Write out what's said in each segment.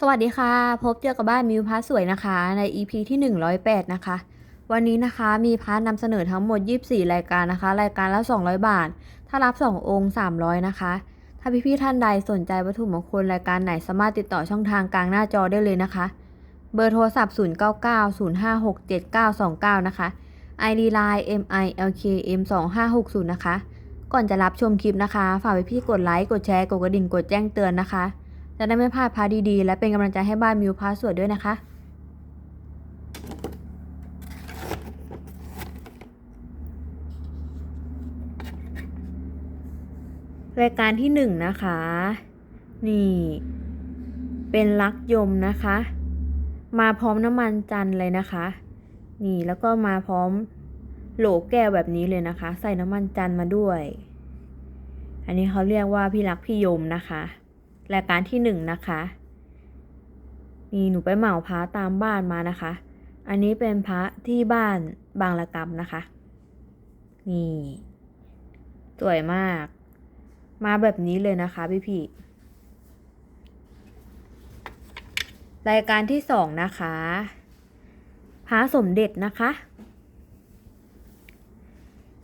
สวัสดีค่ะ พบเจอกับบ้านมิวพาสวยนะคะ ใน EP ที่ 108 นะคะ วันนี้นะคะมีพาร์ทนำเสนอทั้งหมด 24 รายการนะคะ รายการละ 200 บาท ถ้ารับ 2 องค์ 300 นะคะ ถ้าพี่ๆท่านใดสนใจวัตถุมงคลรายการไหนสามารถติดต่อช่องทางกลางหน้าจอได้เลยนะคะ เบอร์โทรศัพท์ 0990567929 นะคะ ID Line MILKM 2560 นะคะ ก่อนจะรับชมคลิปนะคะ ฝากพี่ๆกดไลค์ กดแชร์ กดกระดิ่ง กดแจ้งเตือนนะคะ จะได้ไม่พลาดพาดีๆ และเป็นกำลังใจให้บ้านมิวพาสวยด้วยนะคะรายการที่หนึ่งนะคะ นี่ เป็นลักยมนะคะ มาพร้อมน้ำมันจันเลยนะคะ นี่แล้วก็มาพร้อมโหลแก้วแบบนี้เลยนะคะ ใส่น้ำมันจันมาด้วย อันนี้เขาเรียกว่าพี่รักพี่ยมนะคะ รายการที่หนึ่งนะคะนี่หนูไปเหมาพระตามบ้านมานะคะ อันนี้เป็นพระที่บ้านบางละกำนะคะ นี่สวยมาก มาแบบนี้เลยนะคะพี่พี่รายการที่สองนะคะพระสมเด็จนะคะ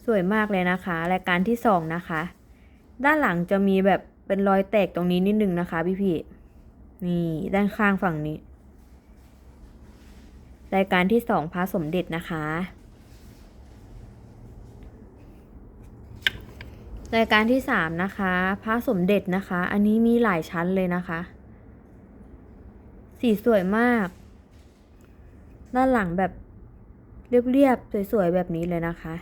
สวยมากเลยนะคะ รายการที่สองนะคะ ด้านหลังจะมีแบบ เป็นรอยแตกตรงนี้นิดนึงนะคะพี่พี่นี่ด้านข้างฝั่งนี้ รายการที่สองพระสมเด็จนะคะ รายการที่สามนะคะพระสมเด็จนะคะ อันนี้มีหลายชั้นเลยนะคะ สีสวยมาก ด้านหลังแบบเรียบๆสวยๆแบบนี้เลยนะคะ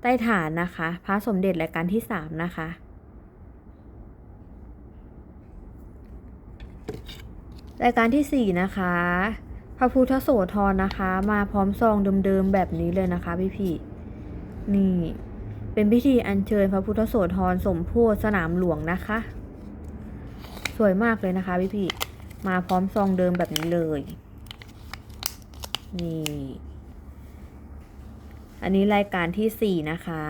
ใต้ฐานนะคะพระสมเด็จรายการที่สามนะคะ รายการที่สี่นะคะ พระพุทธโสธรนะคะ มาพร้อมซองเดิมๆแบบนี้เลยนะคะพี่พี่นี่ เป็นพิธีอัญเชิญพระพุทธโสธรสมโพธิสนามหลวงนะคะ สวยมากเลยนะคะพี่พี่มาพร้อมซองเดิมแบบนี้เลย นี่ อันนี้รายการที่สี่นะคะ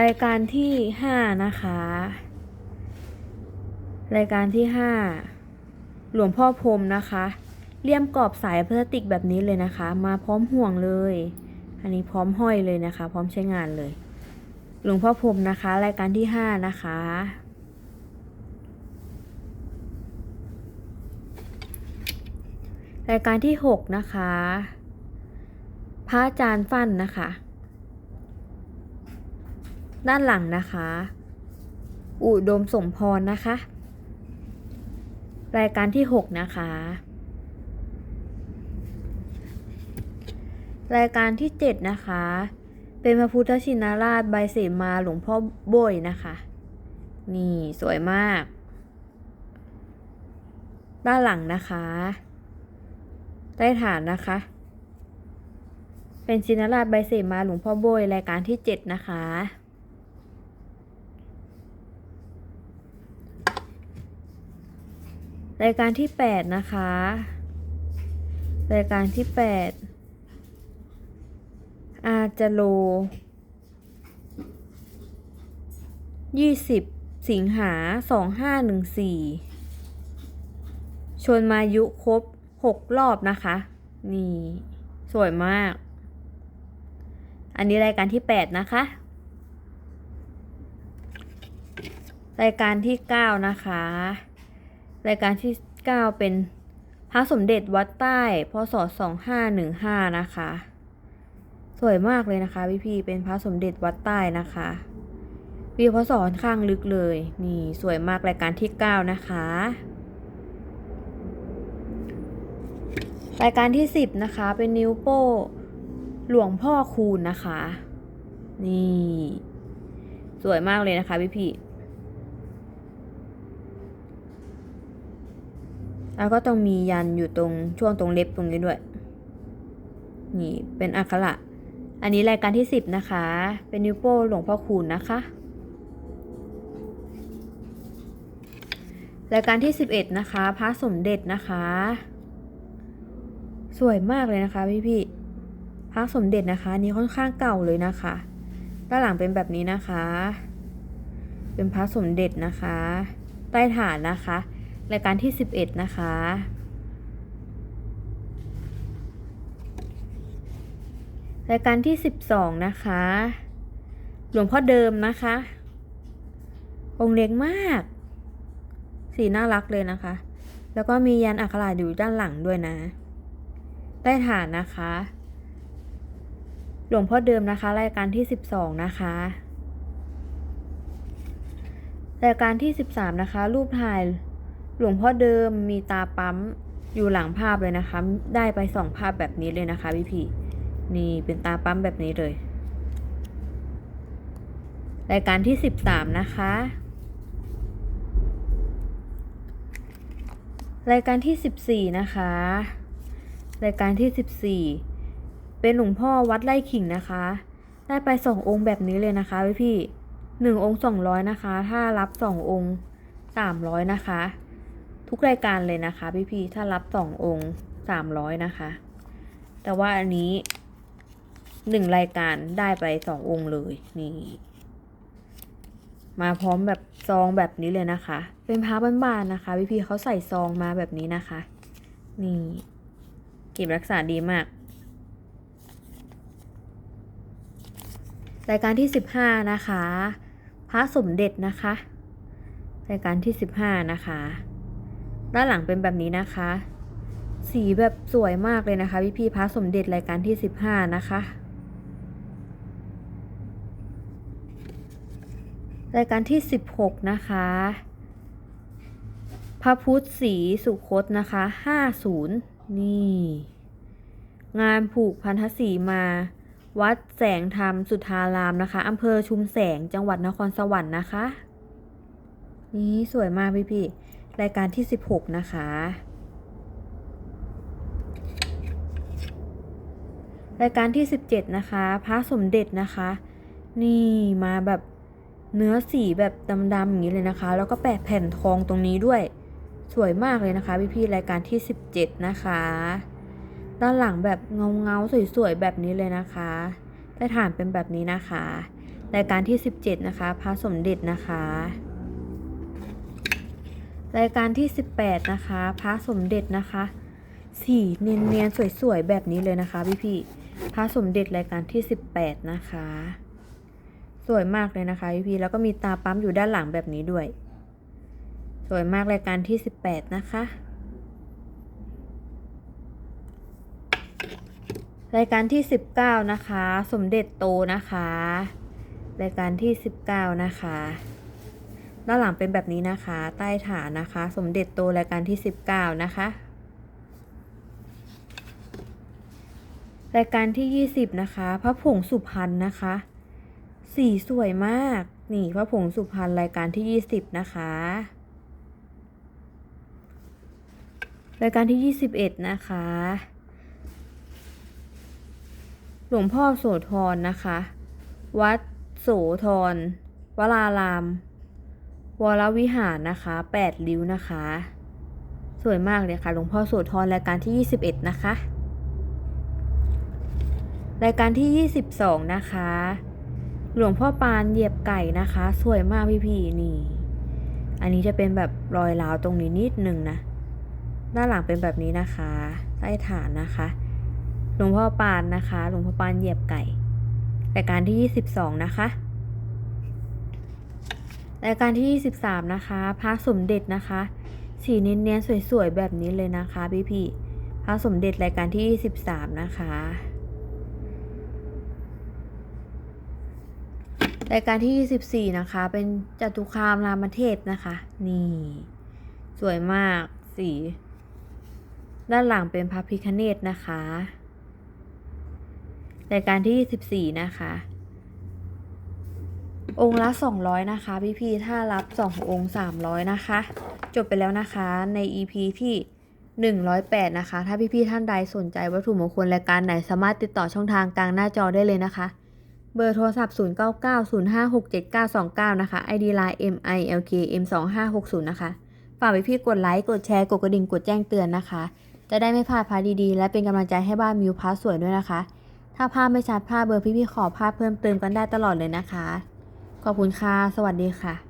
รายการที่ห้านะคะ รายการที่ห้าหลวงพ่อพรมนะคะ เลี่ยมกรอบสายพลาสติกแบบนี้เลยนะคะ มาพร้อมห่วงเลย อันนี้พร้อมห้อยเลยนะคะ พร้อมใช้งานเลย หลวงพ่อพรมนะคะ รายการที่ห้านะคะ รายการที่หกนะคะ พระอาจารย์ฟั่นนะคะ ด้านหลังนะคะ อุดมสมพรนะคะ รายการที่หกนะคะ รายการที่เจ็ดนะคะ เป็นพระพุทธชินราชใบเสมาหลวงพ่อโบยนะคะ นี่สวยมาก ด้านหลังนะคะใต้ฐานนะคะ เป็นชินราชใบเสมาหลวงพ่อโบยรายการที่เจ็ดนะคะ รายการที่แปดนะคะ รายการที่แปดอาจะโลยี่สิบสิงหาสองห้าหนึ่งสี่ชนมายุครบหกรอบนะคะ นี่ สวยมาก อันนี้รายการที่แปดนะคะ รายการที่เก้านะคะ รายการที่ 9 เป็นพระสมเด็จวัดใต้พศ2515 นะคะ สวยมากเลยนะคะพี่พี่เป็นพระสมเด็จวัดใต้นะคะวีพศค่อนข้างลึกเลย นี่สวยมากรายการที่ 9 นะคะ รายการที่ 10 นะคะ เป็นนิ้วโป้หลวงพ่อคูณนะคะ นี่ สวยมากเลยนะคะพี่พี่ๆ แล้วก็ต้องมียันอยู่ตรงช่วงตรงเล็บตรงนี้ด้วย นี่เป็นอักขระ อันนี้รายการที่สิบนะคะ เป็นนิ้วโป้หลวงพ่อคูณนะคะ รายการที่สิบเอ็ดนะคะ พระสมเด็จนะคะ สวยมากเลยนะคะพี่พี่ๆพระสมเด็จนะคะนนี้ค่อนข้างเก่าเลยนะคะ ด้านหลังเป็นแบบนี้นะคะ เป็นพระสมเด็จนะคะ ใต้ฐานนะคะ รายการที่ 11 นะคะ รายการที่ 12 นะคะ หลวงพ่อเดิมนะคะ องค์เล็กมาก สีน่ารักเลยนะคะ แล้วก็มียันอักขระอยู่ด้านหลังด้วยนะใต้ฐานนะคะ หลวงพ่อเดิมนะคะ รายการที่ 12 นะคะรายการที่ 13 นะคะ รูปถ่าย หลวงพ่อเดิมมีตาปั๊มอยู่หลังภาพเลยนะคะ ได้ไปสองภาพแบบนี้เลยนะคะพี่พี่นี่เป็นตาปั๊มแบบนี้เลย รายการที่13นะคะ รายการที่14นะคะ รายการที่14เป็นหลวงพ่อวัดไร่ขิงนะคะ ได้ไปสององค์แบบนี้เลยนะคะพี่พี่หนึ่งองค์สองร้อยนะคะ ถ้ารับสององค์สามร้อยนะคะ ทุกรายการเลยนะคะพี่พี่ถ้ารับสององค์สามร้อยนะคะ แต่ว่าอันนี้หนึ่งรายการได้ไปสององค์เลยนี่มาพร้อมแบบซองแบบนี้เลยนะคะ เป็นพระบ้านๆนะคะ พี่พี่เขาใส่ซองมาแบบนี้นะคะ นี่เก็บรักษาดีมาก รายการที่15นะคะ พระสมเด็จนะคะ รายการที่15นะคะ ด้านหลังเป็นแบบนี้นะคะ สีแบบสวยมากเลยนะคะ พี่พี่พระสมเด็จรายการที่ 15 นะคะ รายการที่ 16 นะคะ พระพุทธศรีสุคตนะคะ 50 นี่ งานผูกพันธสีมาวัดแสงธรรมสุทธารามนะคะอำเภอชุมแสงจังหวัดนครสวรรค์นะคะ นี่สวยมากพี่พี่ รายการที่ 16 นะคะ รายการที่ 17 นะคะพระสมเด็จนะคะ นี่มาแบบเนื้อสีแบบดำๆอย่างนี้เลยนะคะ แล้วก็แปะแผ่นทองตรงนี้ด้วยสวยมากเลยนะคะ พี่พี่ๆรายการที่ 17 นะคะ ด้านหลังแบบเงาเงาๆสวยๆแบบนี้เลยนะคะใต้ฐานเป็นแบบนี้นะคะ รายการที่ 17 นะคะพระสมเด็จนะคะ รายการที่ 18 นะคะพระสมเด็จนะคะสีเนียนๆสวยๆแบบนี้เลยนะคะพี่ๆพระสมเด็จรายการที่ 18 นะคะ สวยมากเลยนะคะพี่ๆแล้วก็มีตาปั๊มอยู่ด้านหลังแบบนี้ด้วย สวยมากรายการที่ 18 นะคะ รายการที่ 19 นะคะ สมเด็จโตนะคะ รายการที่ 19 นะคะ ด้านหลังเป็นแบบนี้นะคะ ใต้ฐานนะคะ สมเด็จโตรายการที่ 19 นะคะ รายการที่ 20 นะคะ พระผงสุพรรณนะคะ สีสวยมาก นี่พระผงสุพรรณรายการที่ 20 นะคะ รายการที่ 21 นะคะ หลวงพ่อโสธรนะคะ วัดโสธรวราราม วรวิหารนะคะแปดริ้วนะคะ สวยมากเลยค่ะหลวงพ่อโสธรรายการที่ 21 นะคะ รายการที่ 22 นะคะ หลวงพ่อปานเหยียบไก่นะคะ สวยมากพี่ๆนี่ อันนี้จะเป็นแบบรอยร้าวตรงนี้นิดนึงนะด้านหลังเป็นแบบนี้นะคะใต้ฐานนะคะ หลวงพ่อปานนะคะ หลวงพ่อปานเหยียบไก่รายการที่ 22 นะคะ รายการที่ 23 นะคะพระสมเด็จนะคะ สีเนียนๆสวยๆแบบนี้เลยนะคะพี่พี่พระสมเด็จรายการที่ 23 นะคะ รายการที่ 24 นะคะ เป็นจตุคามรามเทพนะคะ นี่ สวยมากสี ด้านหลังเป็นพระพิคเนตนะคะ รายการที่ 24 นะคะ องค์ละ 200 นะคะ พี่ๆถ้ารับ 2 องค์ 300 นะคะ จบไปแล้วนะคะใน EP ที่ 108 นะคะ ถ้าพี่ๆท่านใดสนใจวัตถุมงคลรายการไหนสามารถติดต่อช่องทางกลางหน้าจอได้เลยนะคะ เบอร์โทรศัพท์ 0990567929 นะคะ ID Line MILK M2560 นะคะ ฝากพี่ๆกดไลค์กดแชร์กดกระดิ่งกดแจ้งเตือนนะคะ จะได้ไม่พลาดพาดีๆ และเป็นกำลังใจให้บ้านมิวพาสวยด้วยนะคะถ้าภาพไม่ชัดภาพเบอร์พี่ๆขอภาพเพิ่มเติมกันได้ตลอดเลยนะคะ ขอบคุณค่ะ สวัสดีค่ะ